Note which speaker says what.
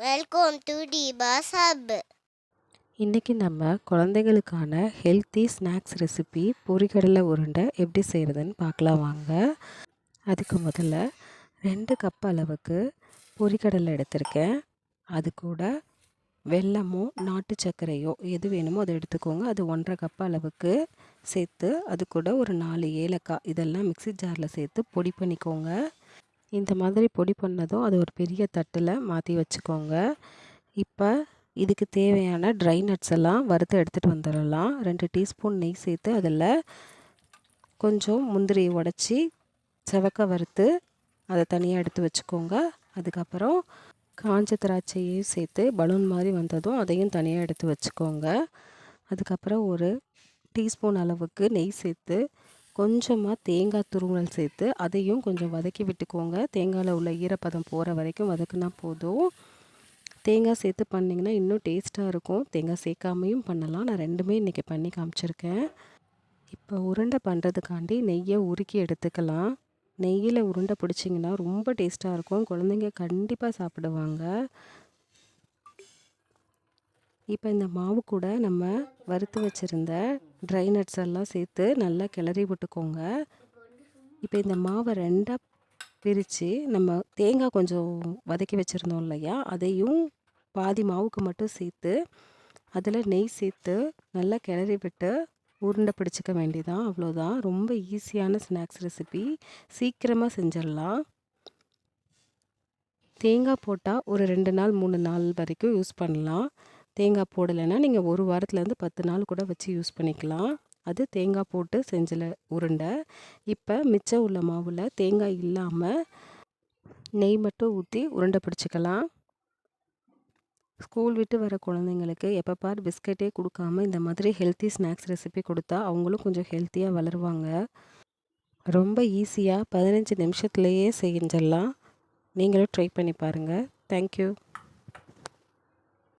Speaker 1: Welcome to டிபாஸ் hub
Speaker 2: இன்றைக்கி நம்ம குழந்தைகளுக்கான ஹெல்த்தி ஸ்நாக்ஸ் ரெசிபி பொரிக்கடலை உருண்டை எப்படி செய்கிறதுன்னு பார்க்கலாம் வாங்க. அதுக்கு முதல்ல ரெண்டு கப் அளவுக்கு பொரிக்கடலை எடுத்திருக்கேன். அது கூட வெல்லமோ நாட்டு சர்க்கரையோ எது வேணுமோ அதை எடுத்துக்கோங்க. அது ஒன்றரை கப் அளவுக்கு சேர்த்து அது கூட ஒரு நாலு ஏலக்காய் இதெல்லாம் மிக்ஸி ஜாரில் சேர்த்து பொடி பண்ணிக்கோங்க. இந்த மாதிரி பொடி பண்ணதும் அது ஒரு பெரிய தட்டில் மாற்றி வச்சுக்கோங்க. இப்போ இதுக்கு தேவையான ட்ரை நட்ஸ் எல்லாம் வறுத்து எடுத்துகிட்டு வந்துடலாம். ரெண்டு டீஸ்பூன் நெய் சேர்த்து அதில் கொஞ்சம் முந்திரி உடச்சி செவக்க வறுத்து அதை தனியாக எடுத்து வச்சுக்கோங்க. அதுக்கப்புறம் காஞ்ச திராட்சையும் சேர்த்து பலூன் மாதிரி வந்ததும் அதையும் தனியாக எடுத்து வச்சுக்கோங்க. அதுக்கப்புறம் ஒரு டீஸ்பூன் அளவுக்கு நெய் சேர்த்து கொஞ்சமாக தேங்காய் துருவல் சேர்த்து அதையும் கொஞ்சம் வதக்கி விட்டுக்கோங்க. தேங்காயில் உள்ள ஈரப்பதம் போகிற வரைக்கும் வதக்குனா போதும். தேங்காய் சேர்த்து பண்ணிங்கன்னா இன்னும் டேஸ்ட்டாக இருக்கும். தேங்காய் சேர்க்காமையும் பண்ணலாம். நான் ரெண்டுமே இன்றைக்கி பண்ணி காமிச்சிருக்கேன். இப்போ உருண்டை பண்ணுறதுக்காண்டி நெய்யை உருக்கி எடுத்துக்கலாம். நெய்யில் உருண்டை பிடிச்சிங்கன்னா ரொம்ப டேஸ்ட்டாக இருக்கும். குழந்தைங்க கண்டிப்பாக சாப்பிடுவாங்க. இப்போ இந்த மாவு கூட நம்ம வறுத்து வச்சுருந்த ட்ரை நட்ஸ் எல்லாம் சேர்த்து நல்லா கிளறி விட்டுக்கோங்க. இப்போ இந்த மாவை ரெண்டாக பிரித்து நம்ம தேங்காய் கொஞ்சம் வதக்கி வச்சுருந்தோம் இல்லையா? அதையும் பாதி மாவுக்கு மட்டும் சேர்த்து அதில் நெய் சேர்த்து நல்லா கிளறி விட்டு உருண்டை பிடிச்சிக்க வேண்டியதான் அவ்வளோதான் ரொம்ப ஈஸியான ஸ்நாக்ஸ் ரெசிபி சீக்கிரமாக செஞ்சிடலாம். தேங்காய் போட்டால் ஒரு ரெண்டு நாள் மூணு நாள் வரைக்கும் யூஸ் பண்ணலாம். தேங்காய் போடலைன்னா நீங்கள் ஒரு வாரத்துலேருந்து பத்து நாள் கூட வச்சு யூஸ் பண்ணிக்கலாம். அது தேங்காய் போட்டு செஞ்சில் உருண்டை. இப்போ மிச்சம் உள்ள மாவில் தேங்காய் இல்லாமல் நெய் மட்டும் ஊற்றி உருண்டை பிடிச்சிக்கலாம். ஸ்கூல் விட்டு வர குழந்தைங்களுக்கு எப்போ பார் பிஸ்கட்டே கொடுக்காம இந்த மாதிரி ஹெல்த்தி ஸ்நாக்ஸ் ரெசிபி கொடுத்தா அவங்களும் கொஞ்சம் ஹெல்த்தியாக வளருவாங்க. ரொம்ப ஈஸியாக பதினஞ்சு நிமிஷத்துலேயே செஞ்சிடலாம். நீங்களும் ட்ரை பண்ணி பாருங்கள் தேங்க்யூ.